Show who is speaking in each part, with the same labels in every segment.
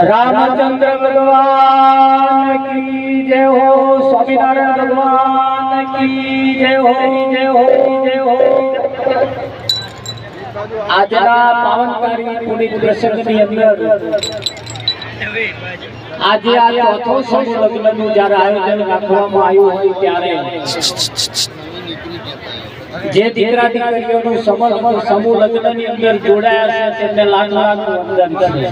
Speaker 1: રામચંદ્ર ભગવાન કી જય હો સ્વામિનારાયણ ભગવાન કી જય હો જય હો જય હો આજના પાવનકારી પુનિત પ્રસંગની અંદર આજે આ ચોથો સમૂહ લગ્નનું જ્યારે આયોજન રાખવામાં આવ્યું હોય ત્યારે જે દીકરા દીકરીઓનું સમૂહ સમૂહ લગ્નની અંદર જોડાયા છે, તેમને લાખ લાખ વંદન છે.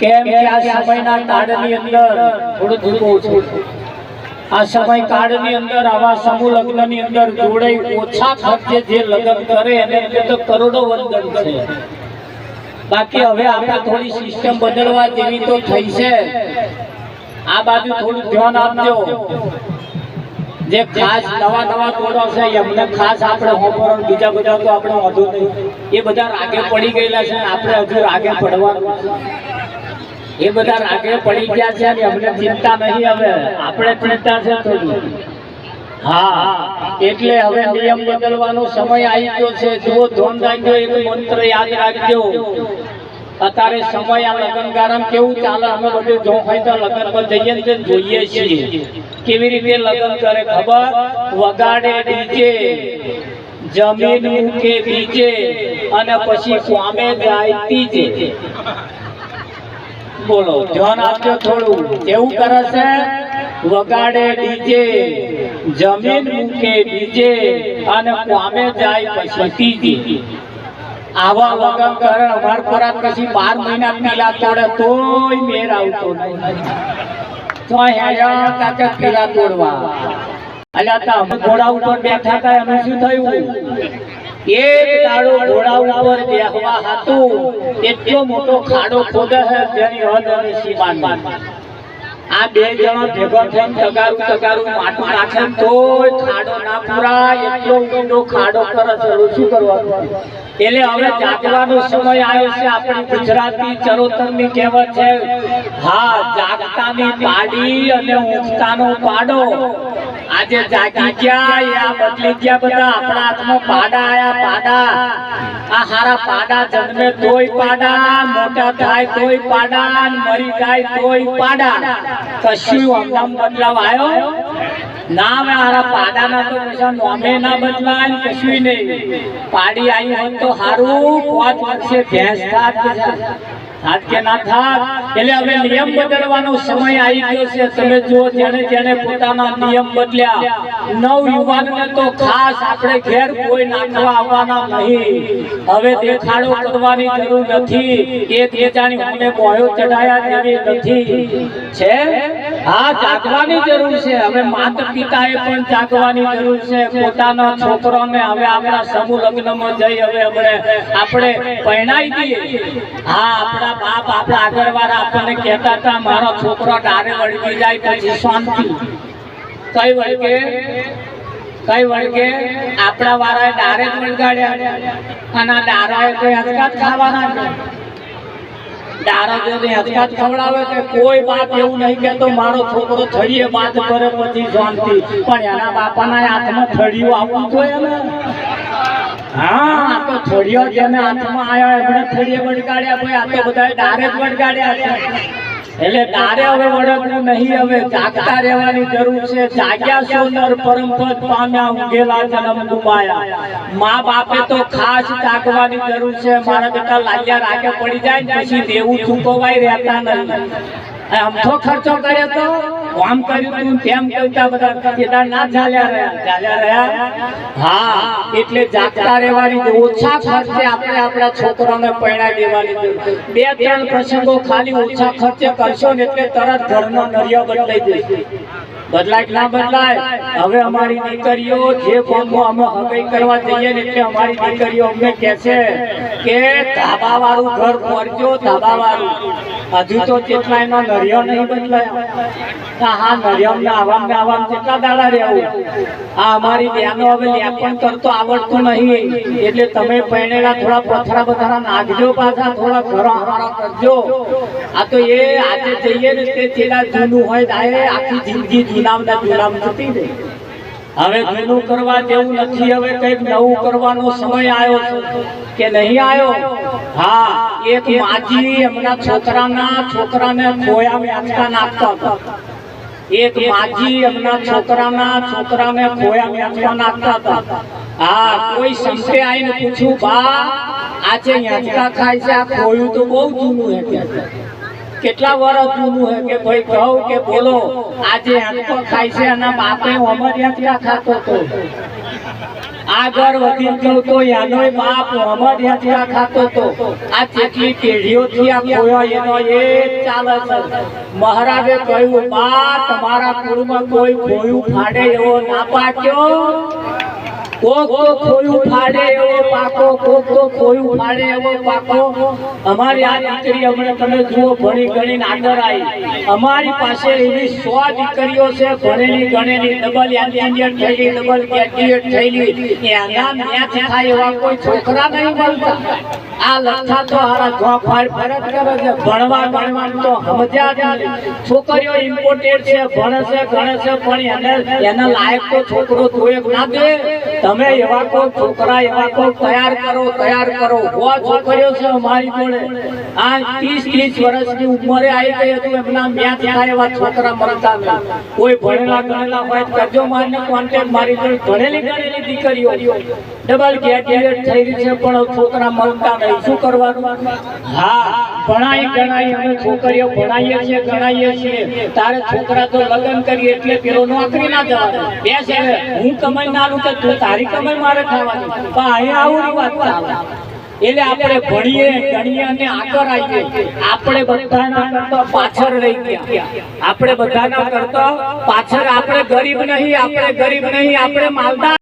Speaker 1: કેમ કે આ સમયના કાળની અંદર થોડું થોડું ઓછું આ સમય કાળની અંદર આવા સમૂહ લગ્નની અંદર જોડાઈ ઓછા ખર્ચે જે લગ્ન કરે, એને એટલે તો કરોડો વંદન છે. બાકી હવે આપણે થોડી સિસ્ટમ બદલવા જેવી તો થઈ છે. આ બાજુ થોડું ધ્યાન આપજો. જે ખાસ નવા નવા કોડો છે એમને ખાસ આપણે હોમવર્ક બીજા બધા તો આપણે વધુ નહીં. એ બધા રાગે પડી ગયેલા છે આપણે હજુ રાગે પડવાનું. એ બધા રાગે પડી ગયા છે ને અમને ચિંતા નહીં હવે. આપણે ચિંતા છે થોડી. હા, એટલે હવે નિયમ બદલવાનો સમય આવી ગયો છે. જો ધોન રાખજો એક મંત્ર યાદ રાખજો. અત્યારે સમય આ લગ્ન ગારમ કેવું ચાલે? અમે બધું જો હોય તો લગ્ન પર જઈએ ને જોઈએ છીએ. કેવી રીતે લગ્ન કરે ખબર? વગાડે ડીજે, જમીન મૂકે બીજે, અને પછી સ્વામે જાય તીજે બોલો, ધ્યાન આપજો થોડું. કેવું કરે છે? વગાડે ડીજે, જમીન મૂકે બીજે, અને સ્વામે જાય પછી તીજે આવા લગન કરે અમાર ખોરાક પછી બાર મહિના પીલા તોડે તોય મેર આવતો તો હેડા કાકા પીલા તોડવા. અલ્યા તા અમે ઘોડા ઉપર બેઠા કાય અમે શું થયું? એક દાડો ઘોડા ઉપર બેહવા હતું. એટલો મોટો ખાડો ખોદે છે જેની હદ અને સીમા નહીં. આ બે જણા ભેગા થઈને તગારું તગારું માટું નાખે તોય ખાડો ના પુરાય, એટલો ઊંડો ખાડો કરે છે. શું કરવાનું? એટલે હવે જાગવાનો સમય આવ્યો છે. આપણી ગુજરાતી ચરોતરની કહેવત છે, હા, જાગતાની પાડી અને ઊંઘતાનો પાડો. આજે જાગી ગયા આ બદલી ગયા બધા, આપણા હાથમાં પાડા આયા પાડા. આ હારા પાડા જન્મે તોય પાડા, મોટા થાય તોય પાડા મરી જાય તોય પાડા. કશું આમ બદલાવ આવ્યો ના હવે હારા પાડાના તો કશા નોમે ના બદલાય કશું નહીં. પાડી આવી હોય તો હારું, પાંચ વર્ષે ભેંસ થાત થાત કે હવે સમય આવી ગયો છે. તમે પોતાના નિયમ બદલ્યા નવ તો ખાસ આપણે ઘેર કોઈ નાખવા નહીં. હવે જરૂર નથી. નથી. છે? હા, જાગવાની જરૂર છે. હવે માતા પિતાએ પણ જાગવાની જરૂર છે. પોતાના છોકરાને હવે આપણા સમૂહ લગ્નમાં જઈ હવે આપણે આપણે પરણાઈ દઈએ. હા, આપણા બાપ આપણા આગળવાળા આપણને કહેતા હતા, મારો છોકરો ડારે વળગી જાય પછી શાંતિ. કઈ વળગે? કઈ વળગે? આપણા વાળાએ ડારે જ વળગાડ્યા. અને ડારાએ કોઈ હસકાત ખાવાના. ડારા જો હસકાત ખવડાવે કે કોઈ બાપ એવું નહીં કહેતો, મારો છોકરો થળીએ બાદ કરે પછી શાંતિ. પણ એના બાપાના હાથમાં થળિયું આવવું જોઈએ હા. જરૂર છે. જાગ્યા છો નર પરમ પદ પામ્યા મા બાપે તો ખાસ જાગવાની જરૂર છે. મારા બેટા લાગ્યા રાગે પડી જાય પછી દેવું ચૂકવાય રહેતા અમથો ખર્ચો કર્યો તો. આમ કર્યું તું તેમ કરતા બધા કેદારનાથ ચાલ્યા રહ્યા. ચાલ્યા રહ્યા? હા, એટલે જાગતા રહેવાની જરૂર. ઓછા ખર્ચે આપણે આપણા છોકરાને પરણાવી દેવાની બે, ત્રણ પ્રસંગો ખાલી ઓછા ખર્ચે કરશો ને એટલે તરત ઘરનો નરિયો બદલાઈ જશે. બદલાય ના બદલાય? હવે અમારી દીકરીઓ જે ગામમાં અમે હગાઈ કરવા જઈએ ને એટલે અમારી દીકરીઓ અમને કહે છે કે ધાબા વાળું ઘર ફરજો ધાબા વાળું હજુ તો કેટલા એમાં નરિયો નહીં બદલાયા. હા હા નરિયો ને આવામ ને આવામ કેટલા દાડા રહેવું આ અમારી બહેનો હવે લેપણ કરતો આવડતું નહીં. એટલે તમે પરણેલા થોડા પથરા બથરા નાખજો પાછા, થોડા ઘરો હારા કરજો. આ તો એ આજે જઈએ ને તે છેલ્લા જૂનું હોય આખી જિંદગી જૂનામ ના જૂનામ જતી રહી હવે જૂનું કરવા જેવું નથી, હવે કંઈક નવું કરવાનો સમય આવ્યો કે નહીં આવ્યો? હા, એક માજી એમના છોકરાના છોકરાને ખોયા વ્યાજકા નાખતા હતા. એક માજી એમના છોકરાના છોકરાને ખોયા વ્યાજકા નાખતા હતા. હા, કોઈ સંતે આવીને પૂછ્યું, બા, આજે યાચકા ખાય છે, આ ખોયું તો બહુ જૂનું હે કે કેટલા વર્ષ જૂનું કે ભાઈ કહું કે બોલો, આજે આંખો ખાય છે એના બાપે અમરિયા યાત્રા ખાતો હતો. આગળ વધી ગયો તો યાનોય બાપ અમર યાત્રા ખાતો તો આ જેટલી પેઢીઓથી આ ખોયો એનો એ ચાલે છે. મહારાજે કહ્યું, બા, તમારા કુળમાં કોઈ ખોયું ફાડે એવો ના પાક્યો કોક તો ખોયું ફાડે, એવો પાકો, કોક તો ખોયું ફાડે, એવો પાકો. અમારી આ દીકરી અમને તમે જુઓ, ભણી ગણીને આગળ આવી. અમારી પાસે એવી સો દીકરીઓ છે, ભણેલી, ગણેલી થયેલી. આ તો ભણવા ગણવાનું તો સમજ્યા છોકરીઓ ઇમ્પોર્ટેડ છે, ભણે છે, ગણે છે, પણ એને એના લાયક તો છોકરો જોયે ના દે તમે એવા કોઈ છોકરા, એવા કોઈ તૈયાર કરો તૈયાર કરો. છોકરીઓ છે, અમારી જોડે. આ ત્રીસ ત્રીસ વર્ષની ઉંમરે આવી ગઈ હતી, એમના મેચ થાય એવા છોકરા મળતા નથી કોઈ ભણેલા, ગણેલા હોય કરજો મારને કોન્ટેક્ટ મારી જોડે. ભણેલી, ગણેલી દીકરીઓ. ડબલ ગ્રેજ્યુએટ થયેલી છે, પણ છોકરા મળતા નહીં. શું કરવાનું? હા ભણાઈ ગણાઈ અમે છોકરીઓ ભણાઈએ છીએ, ગણાઈએ છીએ. તારે છોકરા તો લગ્ન કરીએ, એટલે પેલો નોકરી ના જવા દે બેસ. હું કમાઈ ના લઉં કે તું તારી કમાઈ મારે ખાવાની. પણ અહીંયા આવું વાત એટલે આપણે ભણીએ, ગણીએ અને આગળ આવીએ. આપણે બધાના કરતા પાછળ રહી ગયા. આપણે બધાના કરતા પાછળ. આપણે ગરીબ નહીં, આપણે ગરીબ નહીં, આપણે માલદાર